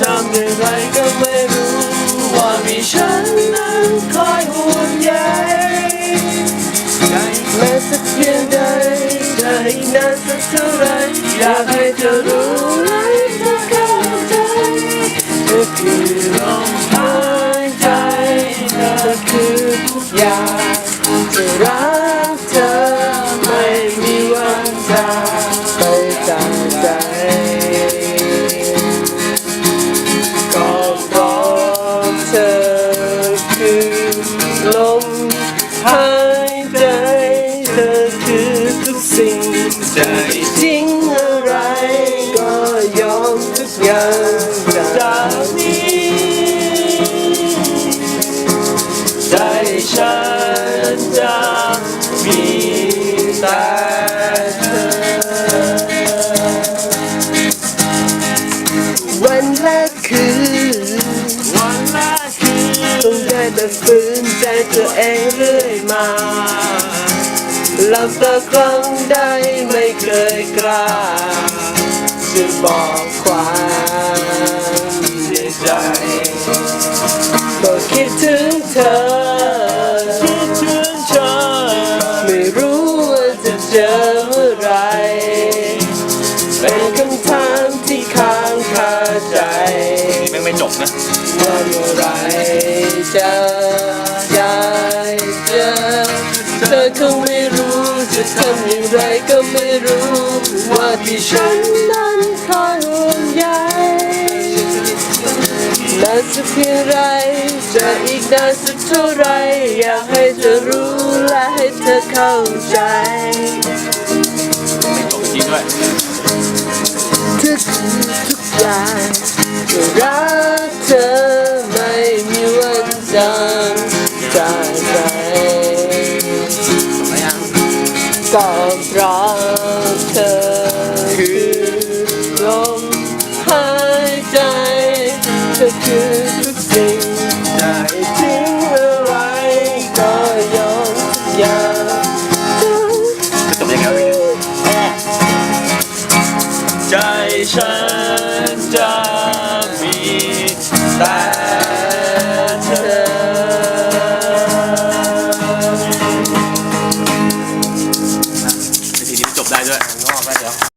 ทำอย่างไรก็ไม่รู้ ว่ามีฉันนั้นคอยห่วงใยแม้สักเพียงใดจะอีกนานสักเท่าไรอยากให้เธอรู้ให้เธอเข้าใจเธอคือลมหายใจเธอคือทุกอย่าง จจริงอะไรก็ยอมทุกอย่างจากนี้ใจฉันจะมีแต่เธอวันและคืนวันละคืนต้องได้แต่ฝืนใจตัวเองเรื่อยมา หลับตาครั้งใดไม่เคยกล้าจะบอกความในใจ ก็คิดถึงเธอ คิดถึงเธอ ไม่รู้ว่าจะเจอเมื่อไร เป็นคำถามที่ค้างคาใจแม่ไม่จบนะ ว่าเมื่อไรจะ ทำอย่างไรก็ไม่รู้ ว่าที่ฉันนั้นคอยห่วงใยนานสักเพียงไร จะอีกนานสักเท่าไร อยากให้เธอรู้และให้เธอเข้าใจไม่จบจริงด้วยทุกทุกอย่างจะรักเธอ ก็เพราะเธอคือลมหายใจเธอคือทุกสิ่งได้ทิ้งอะไรก็ยอมอย่างจะจบยังไงวะพี่ใจฉัน